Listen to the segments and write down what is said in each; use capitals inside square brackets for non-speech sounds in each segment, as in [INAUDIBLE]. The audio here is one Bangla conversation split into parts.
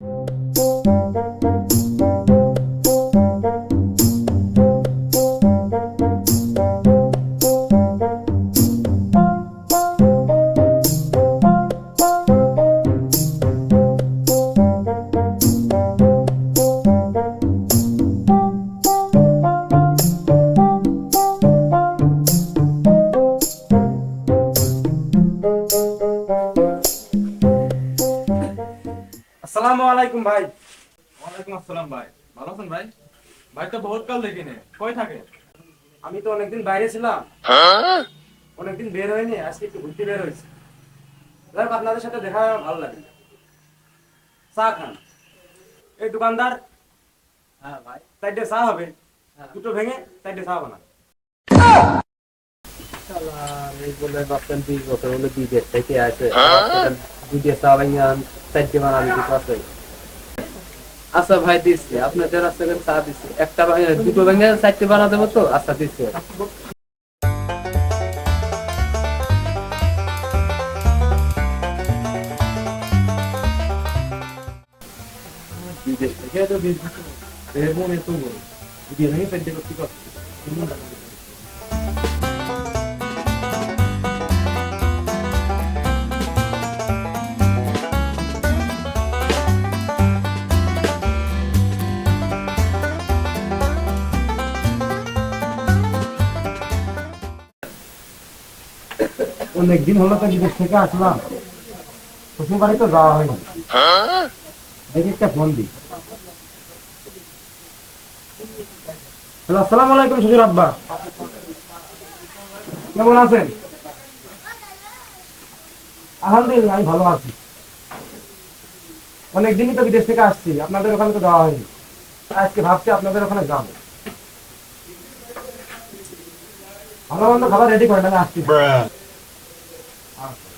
আসসালামু ওয়ালাইকুম আসসালাম ভাই। ভালো আছেন ভাই? ভাই তো বহুত কাল দেখিনি কই থাকে? আমি তো অনেকদিন বাইরে ছিলাম। অনেকদিন বের হয়নি আজকে একটু ঘুরতে বের হয়েছি। আপনাদের সাথে দেখা ভালো লাগে চা খান। এই দোকানদার। হ্যাঁ ভাই। চারটে চা হবে। দুটো ভেঙে চারটে চা বানা এই বলে বাচ্চান বিশ বছর হলে বিদেশ থেকে আসে বিদেশ চালাইয়া চারটে বানাবি কিছু আছে। আচ্ছা ভাই, দিচ্ছি। আপনাদের করে চা দিচ্ছি। একটা দুটো ভেঙে চারটে বানা দেবো তো? আচ্ছা দিচ্ছি। বিদেশ থেকে তো বিশ বছর বের মনে তো দুটো ভেঙে চারটে করতে অনেকদিন হলো তো বিদেশ থেকে আসলাম। শ্বশুর বাড়ি তো যাওয়া হয়নি। দেখি একটা ফোন দিই। আসসালামু আলাইকুম শ্বশুর আব্বা। কেমন আছেন? আলহামদুলিল্লাহ আমি ভালো আছি। অনেকদিনই তো বিদেশ থেকে আসছি আপনাদের ওখানে তো যাওয়া হয়নি। আজকে ভাবছি আপনাদের ওখানে যাব। ভালো মন্দ খাবার রেডি করে আসছি।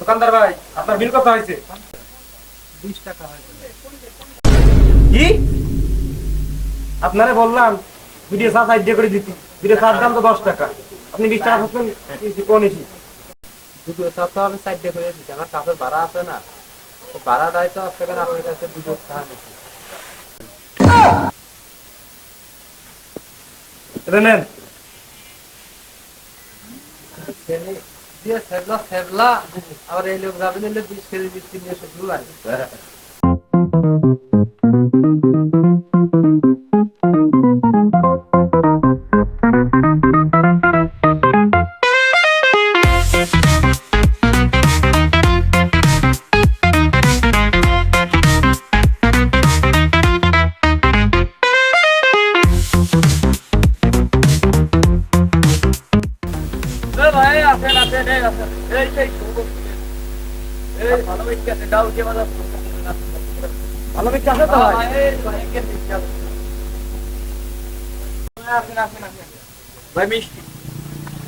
দোকানদার ভাই আপনার বিল কত হয়েছে? বিশ টাকা কি? আপনারে বললাম ভিডিও চা সাইড দিয়ে করে দিতি। ভিডিও চার দাম তো দশ টাকা। আপনি বিশ টাকা থাকবেন কোন এসি? দুটো সব তো আমি সাইড করে দিচ্ছি আমার কাপড় ভাড়া আছে না। তো ভাড়া দেয় তো সেখানে আপনার কাছে টাকা নিচ্ছি এটা নেন। দিয়ে ফেরলা ফেরলা। আবার এই লোক যাবে নিলে বিশ কেজি বিস্কিট নিয়ে শুধু লাগে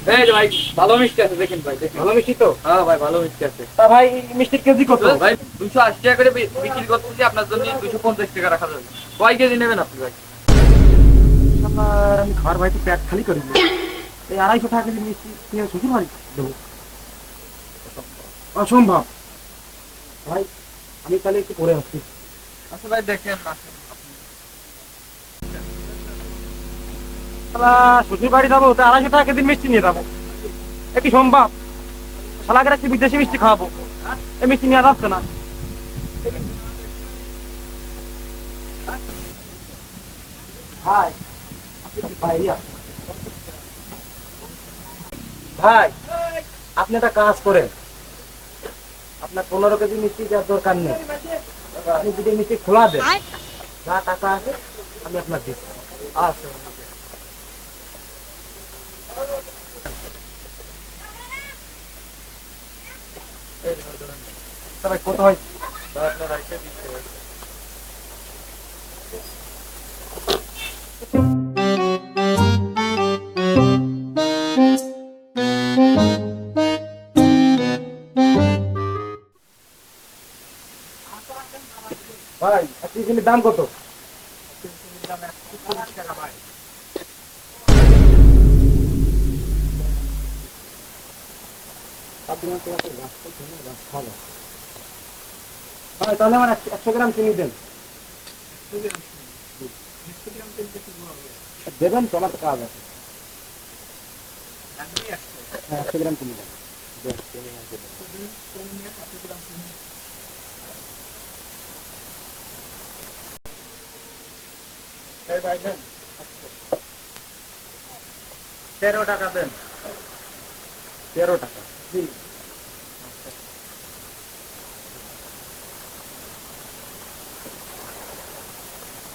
হ্যাঁ আপনার জন্য দুশো পঞ্চাশ টাকা রাখা যাবে কয় কেজি নেবেন আপনি ভাই আমার আমি খাওয়ার ভাই তো পেট খালি করে এই আড়াইশো টাকা কেজি মিষ্টি শ্বশুর বাড়ি দেবো অসম্ভব। ভাই আমি তাহলে একটু পরে আসছি। আচ্ছা ভাই দেখেন শ্বশুর বাড়ি যাব তো আড়াইশো টাকা কেজি মিষ্টি নিয়ে যাব। এ সম্ভব? শালাকে একটু বিদেশি মিষ্টি খাওয়াবো। এই মিষ্টি নিয়ে যাচ্ছে না। ভাই বাইরে ভাই আপনি একটা কাজ করেন। আপনার পনেরো কেজি মিষ্টি দেওয়ার দরকার নেই। আপনি যদি মিষ্টি খোলা দেন যা টাকা আছে আমি আপনার দিচ্ছি। আচ্ছা। সবাই কত হয় দিচ্ছে ভাই দাম কত? তাহলে আমার একশো- গ্রাম চিনি দেন। দেবেন তো কাজ আছে। হ্যাঁ একশো গ্রাম চিনি দেন। দেন, চিনি আর দেবেন। এই ভাই দেন। তেরো টাকা দেন তেরো টাকা জি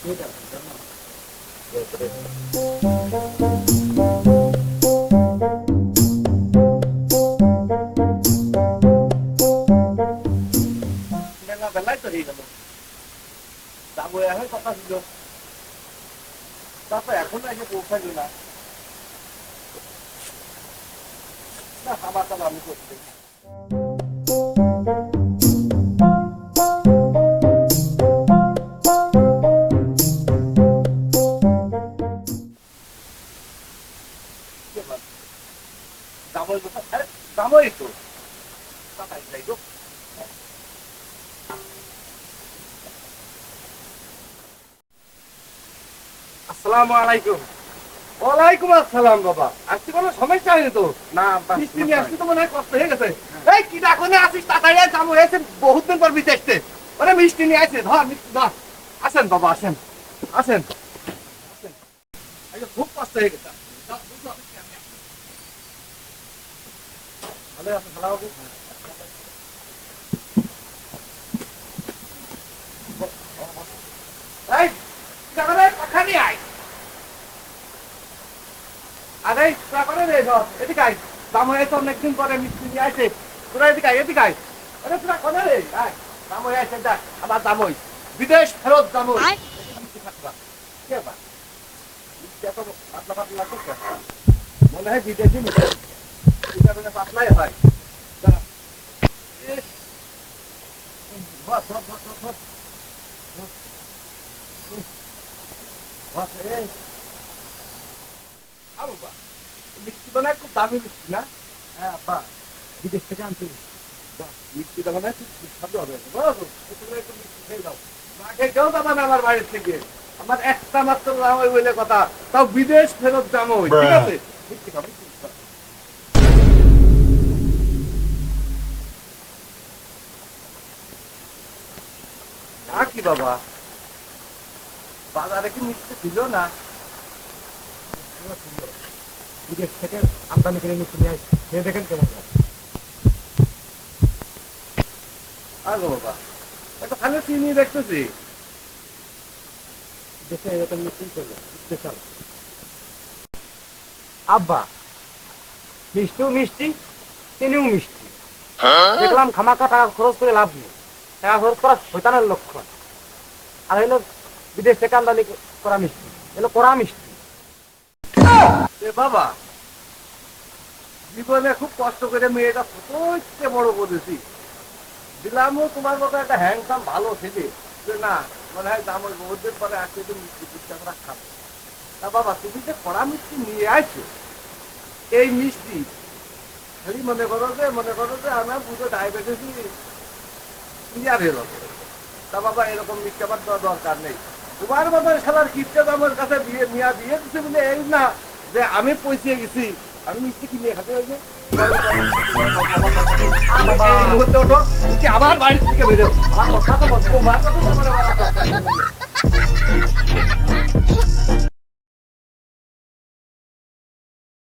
ঠিক আছে ধন্যবাদ। সিনেমা বেলায় তো হয়ে গেল যাব এখন কথা ছিল তারপর এখন এসে পৌঁছাইল না। না আমি করছি দামই দামই তো। কোথায় যাই গো আসসালামু আলাইকুম। ওয়ালাইকুম আসসালাম বাবা। আজকে কোনো সমস্যা হয়নি তো? না মিষ্টি নিয়ে আসতে তো মনে হয় কষ্ট হয়ে গেছে। এই কি দেখো না আসিস তাড়াতাড়ি যাব এসে বহুত দিন পর বিদেশ থেকে ওরে মিষ্টি নিয়ে আসে ধর মিষ্টি ধর। আসেন বাবা আসেন। আসেন। আসেন খুব কষ্ট হয়ে গেছে। ভালো আছেন ভালো আছেন এই কাকারে পাখা নিয়ে আয় আরে রে এদিকে আয়। দাম হয়েছে অনেকদিন পরে মিষ্টি নিয়ে আসে তোরা এদিকে আয় এদিকে আয়। আরে তোরা করে রে? আয় দাম হয়ে দেখ আমার দাম বিদেশ ফেরত কেন? মনে হয় বিদেশি পাতলাই হয়। ধর, ধর, ধর, ধর। ধর। ধর, এই। আরে বাহ, মিষ্টি বানায় খুব দামি মিষ্টি না? হ্যাঁ আব্বা বিদেশ থেকে আনতে মিষ্টিটা মানে খুব সুস্বাদু হবে। একটু মিষ্টি খেয়ে দাও না খেয়ে কেউ যাবে না আমার বাড়ির থেকে। আমার একটা মাত্র দাম ওই বলে কথা। তাও বিদেশ ফেরত দাম ওই ঠিক আছে? মিষ্টি। না কি বাবা? বাজারে কি মিষ্টি ছিল না? বিদেশ থেকে আমদানি করে মিষ্টি নিয়ে আসি। খেয়ে দেখেন কেমন আগো বাবা এটা খালি চিনি দেখতেছি। দেশে এরকম মিষ্টি চলে স্পেশাল আব্বা মিষ্টিও মিষ্টি চিনিও মিষ্টি। দেখলাম খামাকা টাকা খরচ করে লাভ নেই। টাকা খরচ করা শৈতানের লক্ষণ। আর হলো বিদেশ থেকে আমদানি করা মিষ্টি। এগুলো করা মিষ্টি। বাবা, জীবনে খুব কষ্ট করে মেয়েটা ছোটতে বড় করেছি। দিলামও তোমার মতো একটা হ্যান্ডসাম ভালো ছেলে। যে না, মনে হয় ওই বহুদিন পরে আসছে তো মিষ্টি ফুটতে আমরা খাব। তা বাবা, তুমি যে কড়া মিষ্টি নিয়ে আসছো এই মিষ্টি, খালি মনে করো যে, মনে করো যে আমার পুজো ডায়াবেটিস ক্লিয়ার হলো তা বাবা, এরকম মিষ্টি আমার দরকার নেই। তোমার মতো শালার কিপটা আমার কাছে বিয়ে মিয়া দিয়ে দিচ্ছে বলে এই না যে আমি পৌঁছে গেছি। আমি মিষ্টি কিনে খাতে হয়েছে। এই মুহূর্তে ওঠো। তুমি আবার বাড়ি থেকে বেরো আমার কথা তো [LAUGHS]